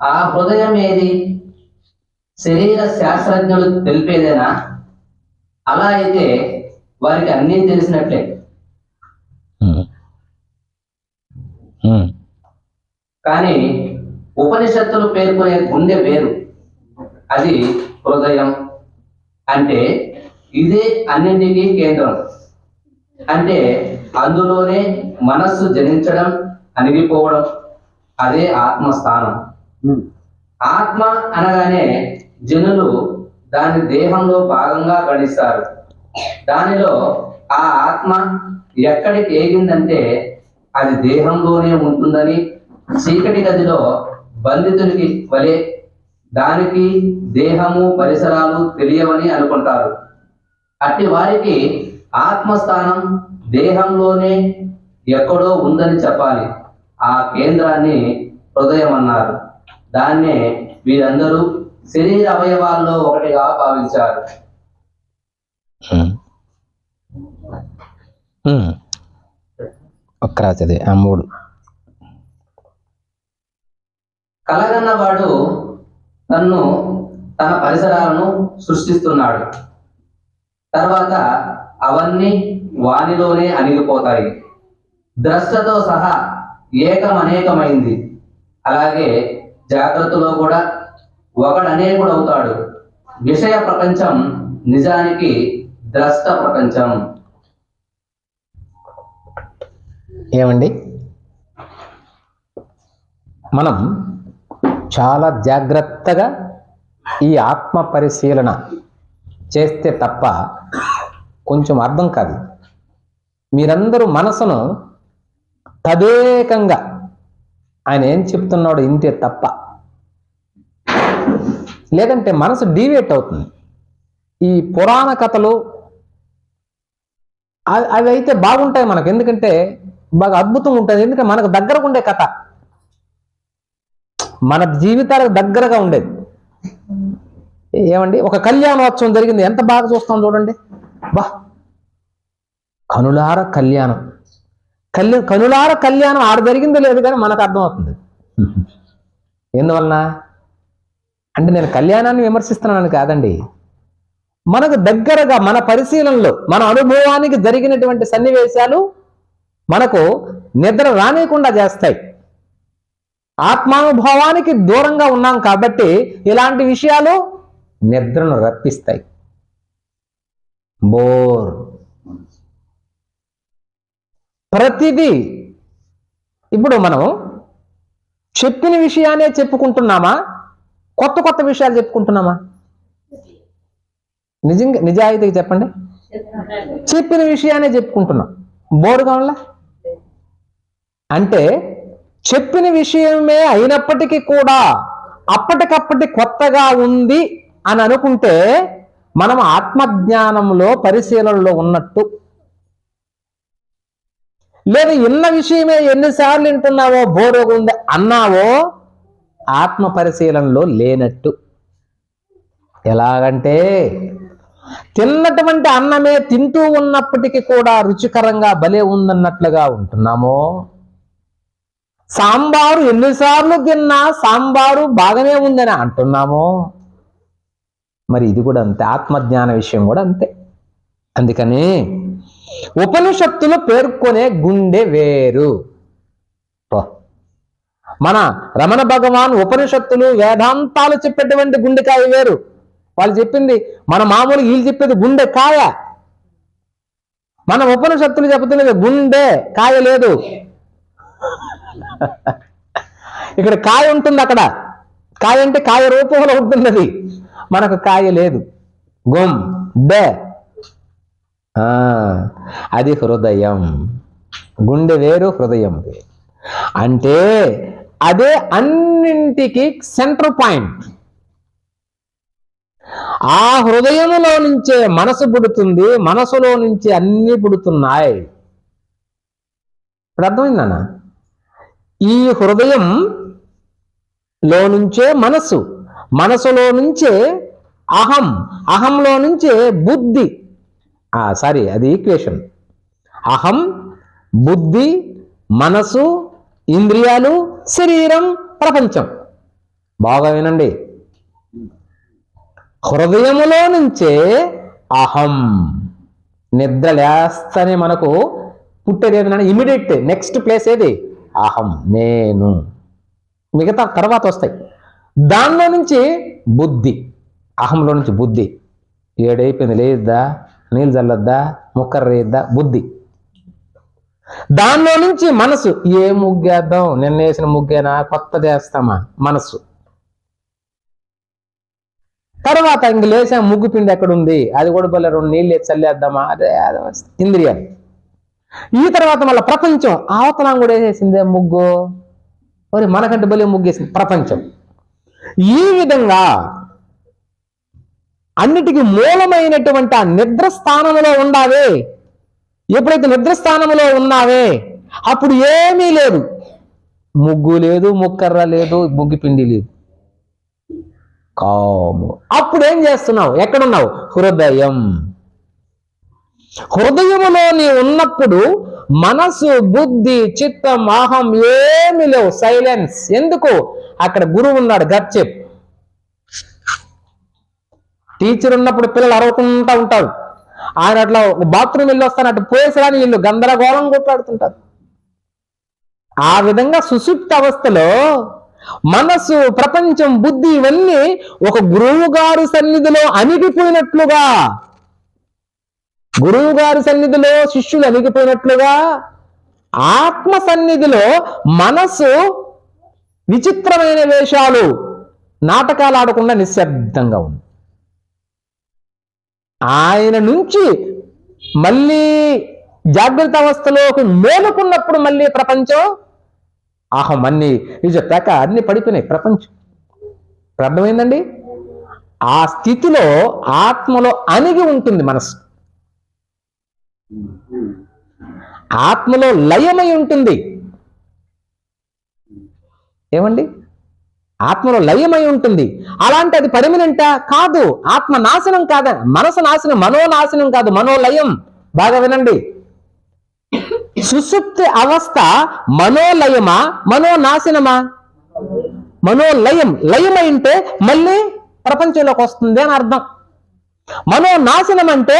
ఆ హృదయం ఏది? శరీర శాస్త్రజ్ఞులు తెలిపేదేనా? అలా అయితే వారికి అన్నీ తెలిసినట్లే. కానీ ఉపనిషత్తులు పేర్కొనే గుండె వేరు. అది హృదయం అంటే ఇదే అన్నింటికీ కేంద్రం. అంటే అందులోనే మనస్సు జనించడం అణిగిపోవడం అదే ఆత్మస్థానం. ఆత్మ అనగానే జనులు దాని దేహంలో భాగంగా గణిస్తారు దానిలో ఆ ఆత్మ ఎక్కడికి ఏగిందంటే అది దేహంలోనే ఉంటుందని చీకటి గదిలో బంధితునికి వలె దానికి దేహము పరిసరాలు తెలియవని అనుకుంటారు. అట్టి వారికి ఆత్మస్థానం దేహంలోనే ఎక్కడో ఉందని చెప్పాలి. ఆ కేంద్రాన్ని హృదయం అన్నారు దాన్నే వీరందరూ శరీర అవయవాల్లో ఒకటిగా భావించారు. రాచది ఆ మూడు కలగన్నవాడు తన్ను తన పరిసరాలను సృష్టిస్తున్నాడు. తర్వాత అవన్నీ వానిలోనే అణిగిపోతాయి. ద్రష్టతో సహా ఏకం అనేకమైంది. అలాగే జాగ్రత్తలో కూడా ఒకడనేకుడు అవుతాడు. విషయ ప్రపంచం నిజానికి ద్రష్ట ప్రపంచం. ఏమండి? మనం చాలా జాగ్రత్తగా ఈ ఆత్మ పరిశీలన చేస్తే తప్ప కొంచెం అర్థం కాదు. మీరందరూ మనసును తదేకంగా ఆయన ఏం చెప్తున్నాడు ఇంతే తప్ప. లేదంటే మనసు డీవేట్ అవుతుంది. ఈ పురాణ కథలు అవి అయితే బాగుంటాయి మనకు. ఎందుకంటే బాగా అద్భుతం ఉంటుంది. ఎందుకంటే మనకు దగ్గరకు ఉండే కథ. మన జీవితాలకు దగ్గరగా ఉండేది. ఏమండి? ఒక కళ్యాణోత్సవం జరిగింది. ఎంత బాగా చూస్తాం చూడండి. బా! కనులార కళ్యాణం. కళ్యాణ కనులార కళ్యాణం ఆడ జరిగిందో లేదు కానీ మనకు అర్థమవుతుంది. ఎందువలన? అంటే నేను కళ్యాణాన్ని విమర్శిస్తున్నాను కాదండి. మనకు దగ్గరగా మన పరిశీలనలో మన అనుభవానికి జరిగినటువంటి సన్నివేశాలు మనకు నిద్ర రానియకుండా చేస్తాయి. ఆత్మానుభవానికి దూరంగా ఉన్నాం కాబట్టి ఇలాంటి విషయాలు నిద్రను రప్పిస్తాయి. బోర్. ప్రతిదీ ఇప్పుడు మనం చెప్పిన విషయానే చెప్పుకుంటున్నామా? కొత్త కొత్త విషయాలు చెప్పుకుంటున్నామా? నిజంగా నిజాయితీగా చెప్పండి. చెప్పిన విషయానే చెప్పుకుంటున్నాం. బోరుగా ఉందా అంటే చెప్పిన విషయమే అయినప్పటికీ కూడా అప్పటికప్పటి కొత్తగా ఉంది అని అనుకుంటే మనం ఆత్మజ్ఞానంలో పరిశీలనలో ఉన్నట్టు లేదు ఇన్న విషయమే ఎన్నిసార్లు వింటున్నావో బోరుగా అన్నావో ఆత్మ పరిశీలనలో లేనట్టు. ఎలాగంటే తిన్నటువంటి అన్నమే తింటూ ఉన్నప్పటికీ కూడా రుచికరంగా భలే ఉందన్నట్లుగా ఉంటున్నామో. సాంబారు ఎన్నిసార్లు తిన్నా సాంబారు బాగానే ఉందని అంటున్నామో. మరి ఇది కూడా అంతే ఆత్మజ్ఞాన విషయం కూడా అంతే. అందుకని ఉపనిషత్తులు పేర్కొనే గుండె వేరు. మన రమణ భగవాన్ ఉపనిషత్తులు వేదాంతాలు చెప్పేటువంటి గుండెకాయ వేరు. వాళ్ళు చెప్పింది మన మామూలు వీళ్ళు చెప్పేది గుండె కాయ మన ఉపనిషత్తులు చెప్తున్నది గుండె కాయ లేదు. ఇక్కడ కాయ ఉంటుంది అక్కడ. కాయ అంటే కాయ రూపంలో ఉంటున్నది. మనకు కాయ లేదు. గుమ్ డే. అది హృదయం. గుండె వేరు హృదయం అంటే అదే అన్నింటికి సెంటర్ పాయింట్ ఆ హృదయములో నుంచే మనసు పుడుతుంది మనసులో నుంచి అన్ని పుడుతున్నాయి. ఇప్పుడు అర్థమైందన్న ఈ హృదయం లో నుంచే మనసు మనసులో నుంచే అహం అహంలో నుంచే బుద్ధి. సారీ అది ఈక్వేషన్ అహం బుద్ధి మనసు ఇంద్రియాలు శరీరం ప్రపంచం. బాగా వినండి. హృదయములో నుంచే అహం నిద్ర లేస్తనే మనకు పుట్టేది ఏంటంటే ఇమీడియట్ నెక్స్ట్ ప్లేస్ ఏది? అహం నేను. మిగతా తర్వాత వస్తాయి. దానిలో నుంచి బుద్ధి అహంలో నుంచి బుద్ధి. ఏడైపోయింది లేద్దా నీళ్ళు చల్లొద్దా? ముక్కర్రేద్దా బుద్ధి. దానిలో నుంచి మనసు. ఏ ముగ్గేద్దాం నిన్న వేసిన ముగ్గేనా? కొత్తది వేస్తామా? మనసు. తర్వాత ఇంక లేచా ముగ్గు పిండి ఎక్కడుంది? అది కూడా బల్ల రెండు నీళ్ళు చల్లేద్దామా? అదే ఇంద్రియాలు. ఈ తర్వాత మళ్ళీ ప్రపంచం. అవతలం కూడా వేసేసిందే ముగ్గు. మరి మనకంటే బలి ముగ్గేసింది ప్రపంచం. ఈ విధంగా అన్నిటికీ మూలమైనటువంటి ఆ నిద్ర స్థానంలో ఉండావే ఎప్పుడైతే నిద్ర స్థానంలో ఉన్నావే అప్పుడు ఏమీ లేదు. ముగ్గు లేదు ముక్కర్ర లేదు ముగ్గు పిండి లేదు. కాము. అప్పుడు ఏం చేస్తున్నావు? ఎక్కడున్నావు? హృదయం. హృదయములో నీ ఉన్నప్పుడు మనసు బుద్ధి చిత్తం అహం ఏమి లేవు. సైలెన్స్. ఎందుకు? అక్కడ గురువు ఉన్నాడు గచ్చెప్ టీచర్ ఉన్నప్పుడు పిల్లలు అరవకుండా ఉంటారు. ఆయన అట్లా బాత్రూమ్ వెళ్ళి వస్తాను అటు పోయేసరాని వీళ్ళు గందరగోళం కొట్లాడుతుంటారు. ఆ విధంగా సుసుప్త అవస్థలో మనసు ప్రపంచం బుద్ధి ఇవన్నీ ఒక గురువు గారు సన్నిధిలో అణిగిపోయినట్లుగా గురువు గారి సన్నిధిలో శిష్యులు అణిగిపోయినట్లుగా ఆత్మ సన్నిధిలో మనసు విచిత్రమైన వేషాలు నాటకాలు ఆడకుండా నిశ్శబ్దంగా ఉంది. ఆయన నుంచి మళ్ళీ జాగ్రత్త అవస్థలోకి మేలుకున్నప్పుడు మళ్ళీ ప్రపంచం? అహం అన్ని ఇది చెప్పాక అన్ని పడిపోయినాయి. ప్రపంచం. ఇప్పుడు ఆ స్థితిలో ఆత్మలో అణిగి ఉంటుంది మనసు ఆత్మలో లయమై ఉంటుంది. ఏమండి? ఆత్మలో లయమై ఉంటుంది. అలాంటి అది పర్మనెంటా? కాదు. ఆత్మ నాశనం కాద? మనసు నాశనం మనోనాశనం కాదు. మనోలయం. బాగా వినండి. సుసుప్తి అవస్థ మనోలయమా? మనోనాశనమా? మనోలయం. లయమై ఉంటే మళ్ళీ ప్రపంచంలోకి వస్తుంది అని అర్థం. మనోనాశనం అంటే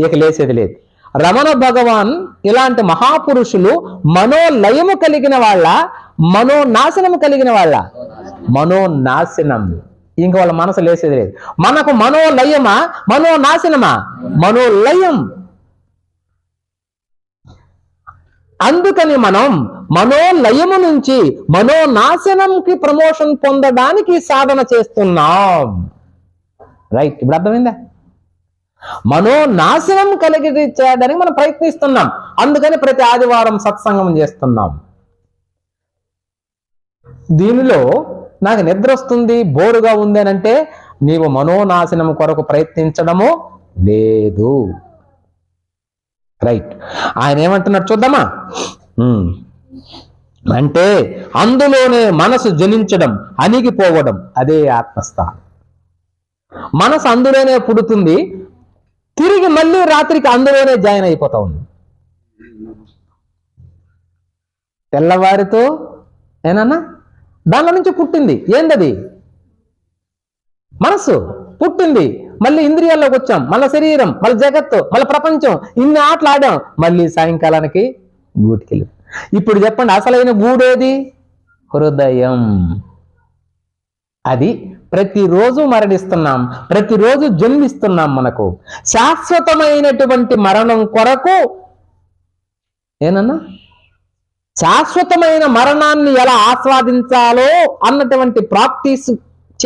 ఇక లేసేది లేదు. రమణ భగవాన్ ఇలాంటి మహాపురుషులు మనోలయము కలిగిన వాళ్ళ మనోనాశనము కలిగిన వాళ్ళ. మనోనాశనం. ఇంకా వాళ్ళ మనసు లేసేది లేదు. మనకు మనోలయమా? మనోనాశనమా? మనోలయం. అందుకని మనం మనోలయము నుంచి మనోనాశనంకి ప్రమోషన్ పొందడానికి సాధన చేస్తున్నాం. రైట్ ఇప్పుడు అర్థమైందా? మనోనాశనం కలిగించడానికి మనం ప్రయత్నిస్తున్నాం. అందుకని ప్రతి ఆదివారం సత్సంగం చేస్తున్నాం. దీనిలో నాకు నిద్ర వస్తుంది బోరుగా ఉంది అని అంటే నీవు మనోనాశనం కొరకు ప్రయత్నించడము లేదు. రైట్ ఆయన ఏమంటున్నాడు చూద్దామా? అంటే అందులోనే మనసు జనించడం అణిగిపోవడం అదే ఆత్మస్థానం. మనసు అందులోనే పుడుతుంది తిరిగి మళ్ళీ రాత్రికి అందులోనే జాయిన్ అయిపోతా ఉంది. తెల్లవారితో ఏనన్నా? దానిలో నుంచి పుట్టింది. ఏందది? మనస్సు. పుట్టింది. మళ్ళీ ఇంద్రియాల్లోకి వచ్చాం. మళ్ళీ శరీరం మళ్ళీ జగత్తు మళ్ళీ ప్రపంచం. ఇన్ని ఆటలు ఆడాం. మళ్ళీ సాయంకాలానికి గూటికెళ్ళి ఇప్పుడు చెప్పండి అసలైన గూడేది హృదయం. అది ప్రతిరోజు మరణిస్తున్నాం. ప్రతిరోజు జన్మిస్తున్నాం మనకు. శాశ్వతమైనటువంటి మరణం కొరకు. ఏనన్నా? శాశ్వతమైన మరణాన్ని ఎలా ఆస్వాదించాలో అన్నటువంటి ప్రాక్టీస్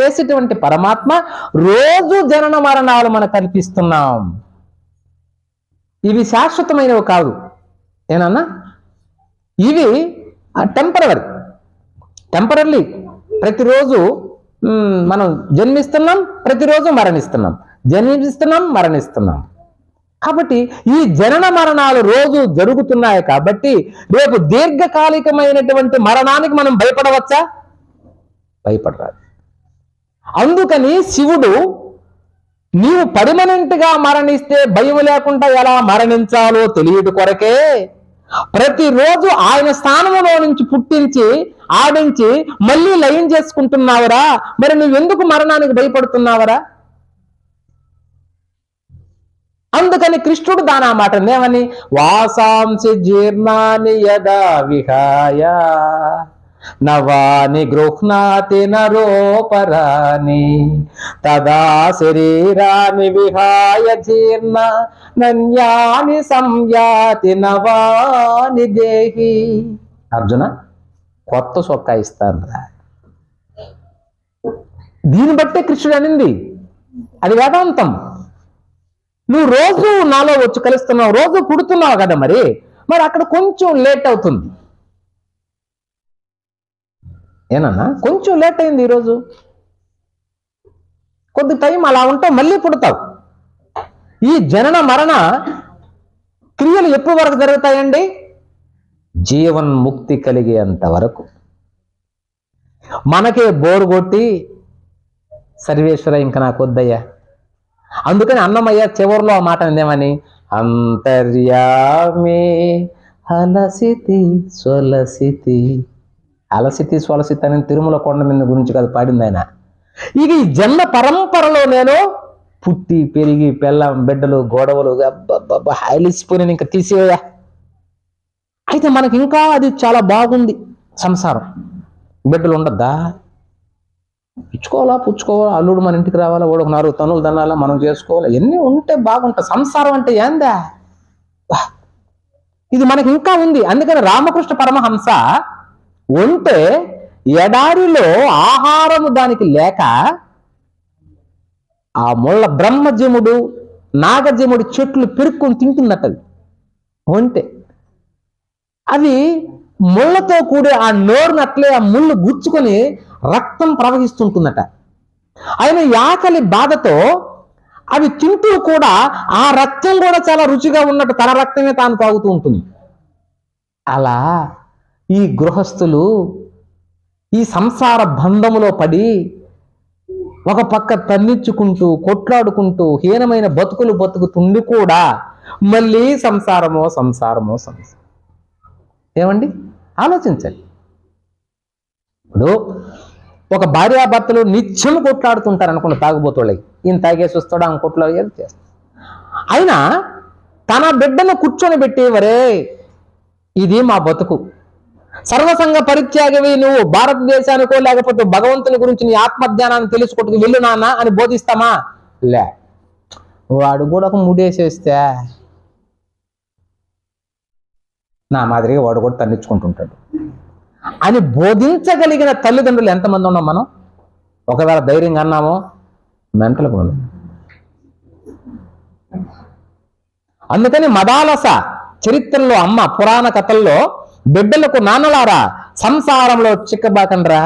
చేసేటువంటి పరమాత్మ రోజు జనన మరణాలు మనకు కనిపిస్తున్నాం. ఇవి శాశ్వతమైనవి కాదు. ఏనన్నా? ఇవి టెంపరీ టెంపరీ ప్రతిరోజు మనం జన్మిస్తున్నాం ప్రతిరోజు మరణిస్తున్నాం. జన్మిస్తున్నాం మరణిస్తున్నాం. కాబట్టి ఈ జనన మరణాలు రోజు జరుగుతున్నాయి కాబట్టి రేపు దీర్ఘకాలికమైనటువంటి మరణానికి మనం భయపడవచ్చా? భయపడరాదు. అందుకని శివుడు నీవు పర్మనెంట్గా మరణిస్తే భయం లేకుండా ఎలా మరణించాలో తెలియదు కొరకే. ప్రతిరోజు ఆయన స్థానంలో నుంచి పుట్టించి ఆడించి మళ్ళీ లయం చేసుకుంటున్నావురా. మరి నువ్వెందుకు మరణానికి భయపడుతున్నావరా? అందుకని కృష్ణుడు దాని ఆ మాట ఏమని? వాసాంసి జీర్ణాని యదా విహాయ నవాని గృహ్ణాతి నరోపరాని తదా శరీరాన్ని విహాయ జీర్ణ నన్యాని సంయాతి నవాని దేహి. అర్జున కొత్త సొక్క ఇస్తాను దీన్ని బట్టే కృష్ణుడు అనింది. అది వేదాంతం. నువ్వు రోజు నాలో వచ్చి కలుస్తున్నావు రోజు పుడుతున్నావు కదా మరి? మరి అక్కడ కొంచెం లేట్ అవుతుంది. ఏనన్నా? కొంచెం లేట్ అయింది ఈరోజు. కొద్ది టైం అలా ఉంటావు మళ్ళీ పుడతావు. ఈ జనన మరణ క్రియలు ఎప్పటి వరకు జరుగుతాయండి? జీవన్ ముక్తి కలిగేంత వరకు. మనకే బోరు కొట్టి సర్వేశ్వర ఇంకా నాకు వద్దయ్యా. అందుకని అన్నమయ్య చివరిలో ఆ మాట అందేమని? అంతర్యామి అలసితి సొలసితి అలసితి స్వలసితి అని తిరుమల కొండ మీద గురించి కాదు పాడింది ఆయన. ఇక ఈ జన్మ పరంపరలో నేను పుట్టి పెరిగి పెళ్ళం బిడ్డలు గొడవలు అబ్బబ్బబ్బా హైలిసిపోయిన ఇంకా తీసేవయ్యా అయితే మనకి ఇంకా అది చాలా బాగుంది సంసారం. బిడ్డలు ఉండద్దా? ఇచ్చుకోవాలా పుచ్చుకోవాలా అల్లుడు మన ఇంటికి రావాలా ఓడు ఒక నాలుగు తనులు దన్నాలా మనం చేసుకోవాలా ఎన్ని ఉంటే బాగుంటుంది. సంసారం అంటే ఏందా? ఇది మనకి ఇంకా ఉంది. అందుకని రామకృష్ణ పరమహంస ఉంటే ఎడారిలో ఆహారము దానికి లేక ఆ ముళ్ళ బ్రహ్మజముడు నాగజముడి చెట్లు పెరుక్కొని తింటున్నట్టు అది ఉంటే. అవి ముళ్ళతో కూడి ఆ నోరును అట్లే ఆ ముళ్ళు గుచ్చుకొని రక్తం ప్రవహిస్తుంటుందట. ఆయన యాకలి ఆకలి బాధతో అవి తింటూ కూడా ఆ రక్తం కూడా చాలా రుచిగా ఉన్నట్టు తన రక్తమే తాను తాగుతూ ఉంటుంది. అలా ఈ గృహస్థులు ఈ సంసార బంధములో పడి ఒక పక్క తన్నిచ్చుకుంటూ కొట్లాడుకుంటూ హీనమైన బతుకులు బతుకుతుండి కూడా మళ్ళీ సంసారమో సంసారమో సంసారం. ఏమండి? ఆలోచించండి. ఇప్పుడు ఒక భార్యాభర్తలు నిత్యం కొట్లాడుతుంటారు అనుకున్న తాగుబోతోళ్ళకి ఈయన తాగేసి వస్తాడు ఆమె కొట్లాడు ఏదో చేస్తాడు. అయినా తన బిడ్డను కూర్చొని పెట్టేవరే ఇది మా బతుకు. సర్వసంగ పరిత్యాగవి నువ్వు భారతదేశానికో లేకపోతే భగవంతుని గురించి నీ ఆత్మజ్ఞానాన్ని తెలుసుకోవటకు వెళ్ళు నాన్న అని బోధిస్తామా? లే. వాడు కూడా ఒక ముడేసేస్తే నా మాదిరిగా వాడు కూడా తన్నించుకుంటుంటాడు అని బోధించగలిగిన తల్లిదండ్రులు ఎంతమంది ఉన్నాం మనం? ఒకవేళ ధైర్యంగా అన్నామో మెంటలు పోను. అందుకని మదాలస చరిత్రలో అమ్మ పురాణ కథల్లో బిడ్డలకు నాన్నలారా సంసారంలో చిక్కబాకండ్రా?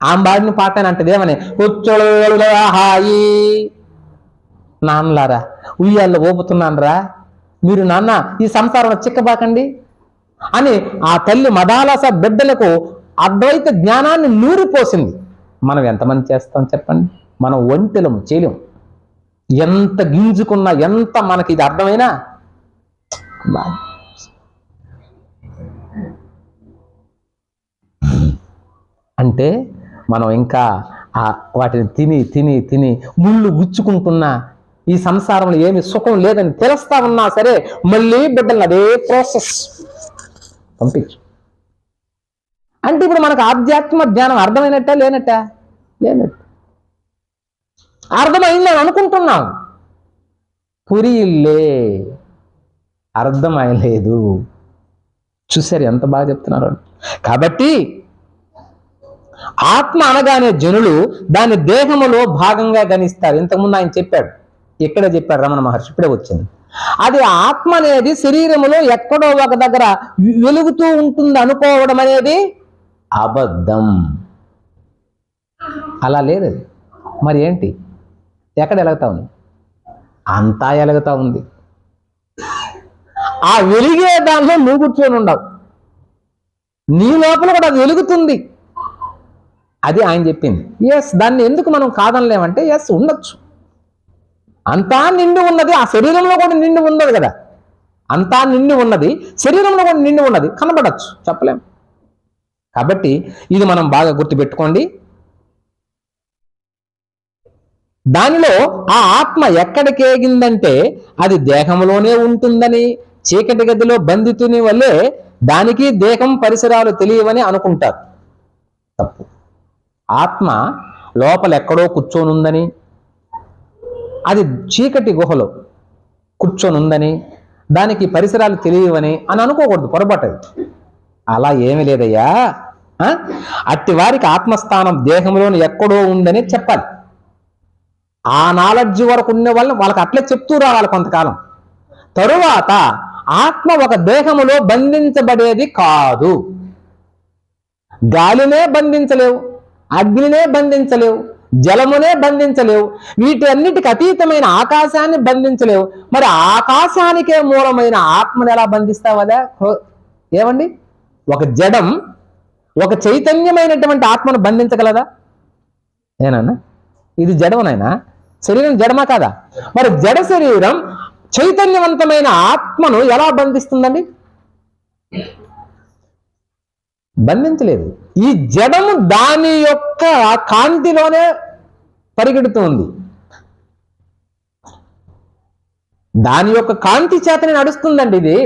ఆంబాడిని పాటని అంటది ఏమని హాయి నాన్నలారా ఉయ్యాల్లో ఊపుతున్నానరా? మీరు నాన్న ఈ సంసారంలో చిక్కబాకండి అని ఆ తల్లి మదాలస బిడ్డలకు అద్వైత జ్ఞానాన్ని నూరిపోసింది మనం ఎంతమంది చేస్తాం చెప్పండి? మనం ఒంటెలము చేయలేము ఎంత గింజుకున్నా ఎంత మనకి ఇది అర్థమైనా? అంటే మనం ఇంకా ఆ వాటిని తిని తిని తిని ముళ్ళు గుచ్చుకుంటున్నా ఈ సంసారంలో ఏమి సుఖం లేదని తెలుస్తా ఉన్నా సరే మళ్ళీ బిడ్డలు అదే ప్రాసెస్ పంపించు. అంటే ఇప్పుడు మనకు ఆధ్యాత్మ జ్ఞానం అర్థమైనట్ట లేనట్ట? లేనట్టు. అర్థమైందని అనుకుంటున్నాం. పురియిల్లే అర్థమయ్యలేదు చూసారు ఎంత బాగా చెప్తున్నారు కాబట్టి ఆత్మ అనగానే జనులు దాని దేహములో భాగంగా గణిస్తారు. ఇంతకుముందు ఆయన చెప్పాడు ఇక్కడ చెప్పాడు రమణ మహర్షి ఇప్పుడే వచ్చింది. అది ఆత్మ అనేది శరీరములో ఎక్కడో ఒక దగ్గర వెలుగుతూ ఉంటుంది అనుకోవడం అనేది అబద్ధం. అలా లేదు అది. మరి ఏంటి? ఎక్కడ ఎలుగుతా ఉంది? అంతా ఎలుగుతా ఉంది. ఆ వెలిగే దానిలో నువ్వు కూర్చొని ఉండవు. నీ లోపల కూడా అది వెలుగుతుంది. అది ఆయన చెప్పింది. ఎస్ దాన్ని ఎందుకు మనం కాదనలేమంటే ఎస్ ఉండొచ్చు. అంతా నిండి ఉన్నది ఆ శరీరంలో కూడా నిండి ఉన్నది కదా. అంతా నిండి ఉన్నది శరీరంలో కూడా నిండి ఉన్నది కనబడచ్చు చెప్పలేం. కాబట్టి ఇది మనం బాగా గుర్తుపెట్టుకోండి. దానిలో ఆ ఆత్మ ఎక్కడికి ఏగిందంటే అది దేహంలోనే ఉంటుందని చీకటి గదిలో బంధితుని వల్లే దానికి దేహం పరిసరాలు తెలియవని అనుకుంటారు. తప్పు. ఆత్మ లోపల ఎక్కడో కూర్చోనుందని అది చీకటి గుహలో కూర్చొనుందని దానికి పరిసరాలు తెలియవని అని అనుకోకూడదు పొరపాటు అలా ఏమీ లేదయ్యా. అట్టి వారికి ఆత్మస్థానం దేహంలోని ఎక్కడో ఉందని చెప్పాలి. ఆ నాలెడ్జ్ వరకు ఉన్న వాళ్ళని వాళ్ళకి అట్లే చెప్తూ రావాలి కొంతకాలం. తరువాత ఆత్మ ఒక దేహములో బంధించబడేది కాదు. గాలినే బంధించలేవు అగ్నినే బంధించలేవు జలమునే బంధించలేవు. వీటన్నిటికి అతీతమైన ఆకాశాన్ని బంధించలేవు. మరి ఆకాశానికే మూలమైన ఆత్మను ఎలా బంధిస్తావదా ఏమండి? ఒక జడం ఒక చైతన్యమైనటువంటి ఆత్మను బంధించగలదా? ఏనన్నా? ఇది జడమనైనా? శరీరం జడమా కాదా? మరి జడ శరీరం చైతన్యవంతమైన ఆత్మను ఎలా బంధిస్తుందండి? బంధించలేదు. ఈ జడము దాని యొక్క కాంతిలోనే పరిగెడుతోంది. దాని యొక్క కాంతి చేతనే నడుస్తుందండి ఇది.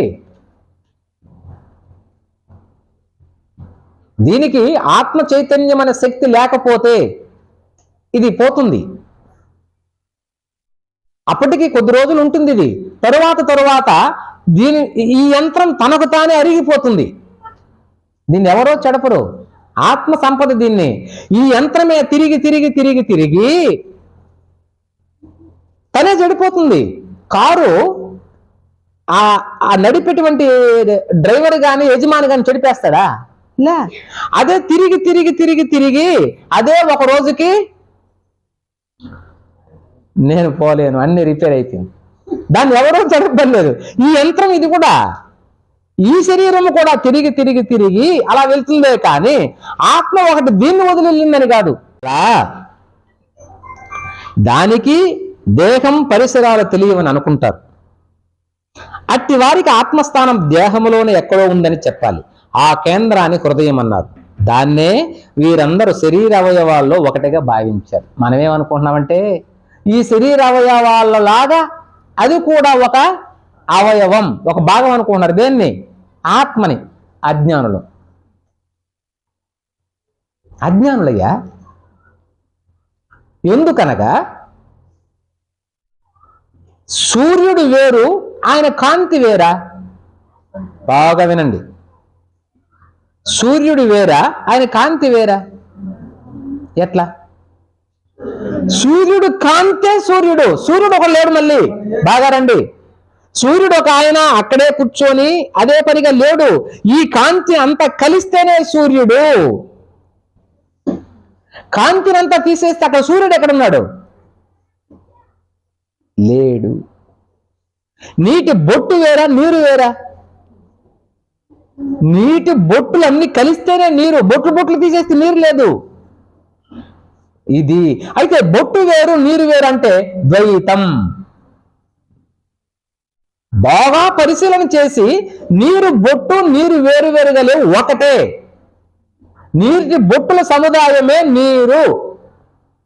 దీనికి ఆత్మ చైతన్యం అనే శక్తి లేకపోతే ఇది పోతుంది. అప్పటికి కొద్ది రోజులు ఉంటుంది ఇది. తరువాత తరువాత దీని ఈ యంత్రం తనకు తానే అరిగిపోతుంది. దీన్ని ఎవరో చెడపరు. ఆత్మ సంపద దీన్ని. ఈ యంత్రమే తిరిగి తిరిగి తిరిగి తిరిగి తనే చెడిపోతుంది. కారు ఆ ఆ నడిపేటువంటి డ్రైవర్ గాని యజమాని గాని చెడిపేస్తాడా? లే. అదే తిరిగి తిరిగి తిరిగి తిరిగి అదే ఒక రోజుకి నేను పోలేను అన్ని రిపేర్ అయిపోయింది. దాన్ని ఎవరో జరపలేదు ఈ యంత్రం ఇది కూడా. ఈ శరీరం కూడా తిరిగి తిరిగి తిరిగి అలా వెళ్తుందే కానీ ఆత్మ ఒకటి దీన్ని వదిలిందని కాదు. దానికి దేహం పరిసరాలు తెలియవని అనుకుంటారు. అట్టి వారికి ఆత్మస్థానం దేహములోనే ఎక్కడో ఉందని చెప్పాలి. ఆ కేంద్రాన్ని హృదయం అన్నారు. దాన్నే వీరందరూ శరీర అవయవాల్లో ఒకటిగా భావించారు. మనమేమనుకుంటున్నామంటే ఈ శరీర అవయవాల లాగా అది కూడా ఒక అవయవం ఒక భాగం అనుకుంటున్నారు. దేన్ని? ఆత్మని అజ్ఞానులు. అజ్ఞానులయ్యా? ఎందుకనగా సూర్యుడు వేరు ఆయన కాంతి వేరా? బాగా వినండి. సూర్యుడు వేరా ఆయన కాంతి వేరా? ఎట్లా? సూర్యుడు కాంతే సూర్యుడు. సూర్యుడు ఒక లేడు మళ్ళీ. బాగా రండి. సూర్యుడు ఒక ఆయన అక్కడే కూర్చొని అదే పనిగా లేడు. ఈ కాంతి అంత కలిస్తేనే సూర్యుడు. కాంతినంతా తీసేస్తే అక్కడ సూర్యుడు ఎక్కడున్నాడు? లేడు. నీటి బొట్టు వేరా? నీరు వేరా? నీటి బొట్టులు అన్ని కలిస్తేనే నీరు. బొట్లు బొట్లు తీసేస్తే నీరు లేదు. ఇది. అయితే బొట్టు వేరు నీరు వేరు అంటే ద్వైతం. బాగా పరిశీలన చేసి నీరు బొట్టు నీరు వేరువేరుగా లేవు ఒకటే. నీటి బొట్టుల సముదాయమే నీరు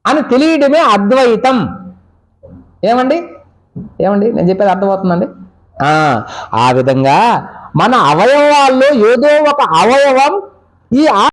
అని తెలియడమే అద్వైతం. ఏమండి? ఏమండి? నేను చెప్పేది అర్థమవుతుందండి? ఆ ఆ విధంగా మన అవయవాల్లో ఏదో ఒక అవయవం ఈ